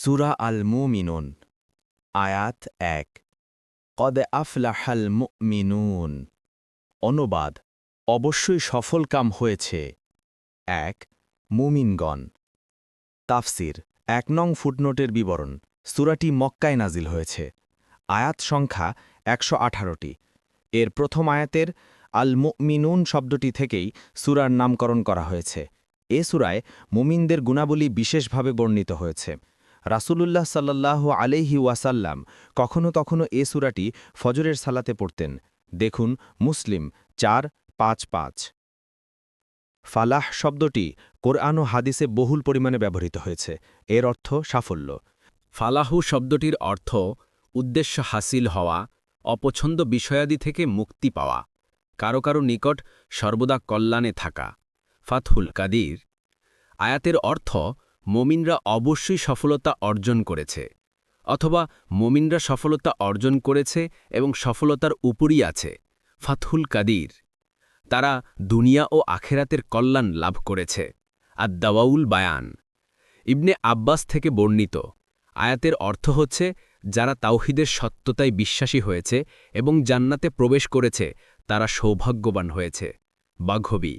সুরা আল মুমিনুন আয়াত এক। কদ আফলাহাল মুমিনুন। অনুবাদ, অবশ্যই সফল কাম হয়েছে। এক, মুমিনগণ। তাফসির, এক নং ফুটনোটের বিবরণ, সুরাটি মক্কায় নাজিল হয়েছে। আয়াত সংখ্যা একশো আঠারোটি। এর প্রথম আয়াতের আল মুমিনুন শব্দটি থেকেই সুরার নামকরণ করা হয়েছে। এ সুরায় মুমিনদের গুণাবলী বিশেষভাবে বর্ণিত হয়েছে। রাসূলুল্লাহ সাল্লাল্লাহু আলাইহি ওয়াসাল্লাম কখনো কখনো এ সুরাটি ফজরের সালাতে পড়তেন। দেখুন মুসলিম, চার, পাঁচ পাঁচ। ফালাহ শব্দটি কোরআন ও হাদিসে বহুল পরিমাণে ব্যবহৃত হয়েছে। এর অর্থ সাফল্য। ফালাহু শব্দটির অর্থ উদ্দেশ্য হাসিল হওয়া, অপছন্দ বিষয়াদি থেকে মুক্তি পাওয়া, কারও কারও নিকট সর্বদা কল্যাণে থাকা। ফাতহুল কাদির। আয়াতের অর্থ মমিনরা অবশ্যই সফলতা অর্জন করেছে, অথবা মমিনরা সফলতা অর্জন করেছে এবং সফলতার উপরই আছে, ফাতহুল কাদির। তারা দুনিয়া ও আখেরাতের কল্যাণ লাভ করেছে। আদ্দাওয়াউল বায়ান। ইবনে আব্বাস থেকে বর্ণিত। আয়াতের অর্থ হচ্ছে, যারা তাওহিদের সত্যতায় বিশ্বাসী হয়েছে এবং জান্নাতে প্রবেশ করেছে, তারা সৌভাগ্যবান হয়েছে। বাঘবী।